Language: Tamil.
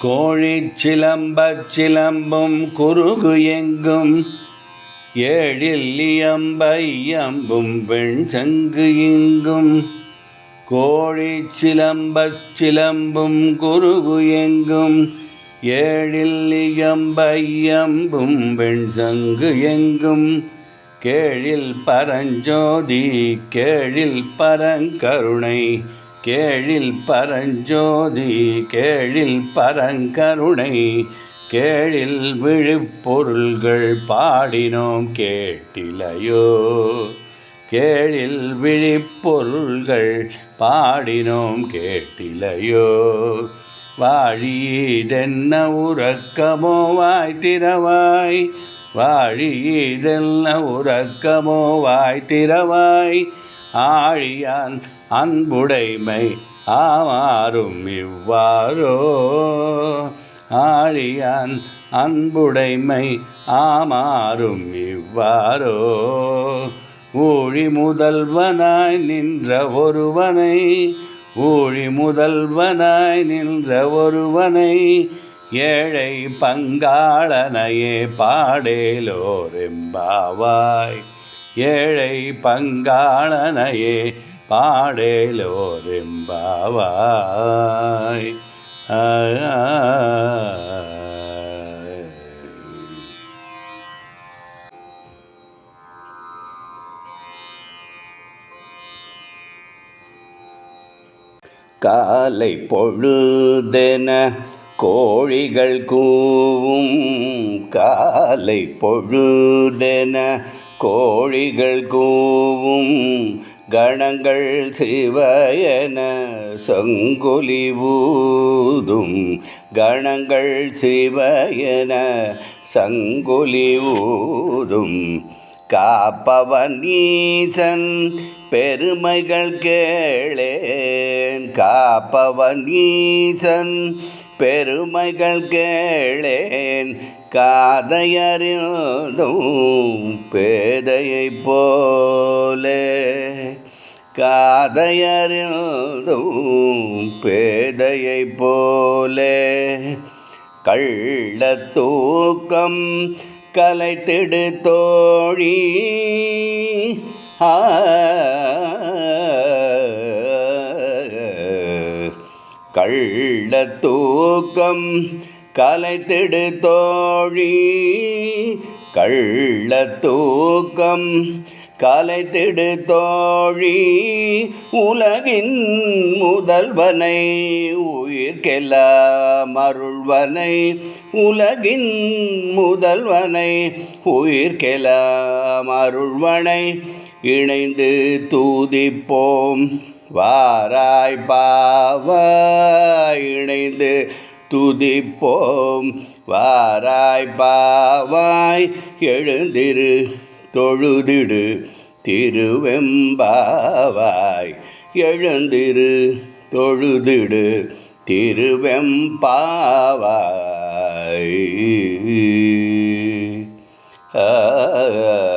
கோழி சிலம்பச் சிலம்பும் குறுகு எங்கும் ஏழில்லியம்பையம்பும் இயம்ப சங்கு வெண்சங்கு இங்கும். கோழிச் சிலம்பச் சிலம்பும் குறுகு எங்கும் ஏழில்லியம்பையம்பும் இயம்ப சங்கு எங்கும். கேழில் பரஞ்சோதி கேழில் பரங்கருணை. கேழில் பரஞ்சோதி கேழில் பரங்கருணை. கேழில் விழிப்பொருள்கள் பாடினோம் கேட்டிலையோ. கேழில் விழிப்பொருள்கள் பாடினோம் கேட்டிலையோ. வாழியதென்ன உறக்கமோ வாய் திறவாய். வாழியதென்ன உறக்கமோ வாய் திறவாய். ஆழியான் அன்புடைமை ஆமாறும் இவ்வாறோ. ஆழியான் அன்புடைமை ஆமாறும் இவ்வாறோ. ஊழி முதல்வனாய் நின்ற ஒருவனை ஊழி முதல்வனாய் நின்ற ஒருவனை ஏழை பங்காளனையே பாடேலோரெம்பாவாய். ஏழை பங்காளனையே பாடேலோரெம்பாவாய். காலை பொழுதென கோழிகள் கூவும் காலை பொழுதென கோழிகள் கூவும் கணங்கள் சிவயன சங்குலி ஊதும் கணங்கள் சிவயன சங்குலி ஊதும். காப்பவன் ஈசன் பெருமைகள் கேளேன். காப்பவன் ஈசன் பெருமைகள் கேளேன். காதையறிந்தும் பேதையை போலே காதையறிந்தும் பேதையை போலே கள்ள தூக்கம் கலைத்திடு தோழி. ஆ கள்ள தூக்கம் கலைத்திடு தோழி. கள்ள தூக்கம் கலைத்திடு தோழி. உலகின் முதல்வனை உயிர்க்கெல்லாம் அருள்வனை உலகின் முதல்வனை உயிர்க்கெல்லாம் அருள்வனை இணைந்து தூதிப்போம். வாராய் பாவாய் இணைந்து துதிப்போம். வாராய் பாவாய் எழுந்திரு தொழுதிடு திருவெம்பாவாய். எழுந்திரு தொழுதிடு திருவெம்பாவாய். ஆ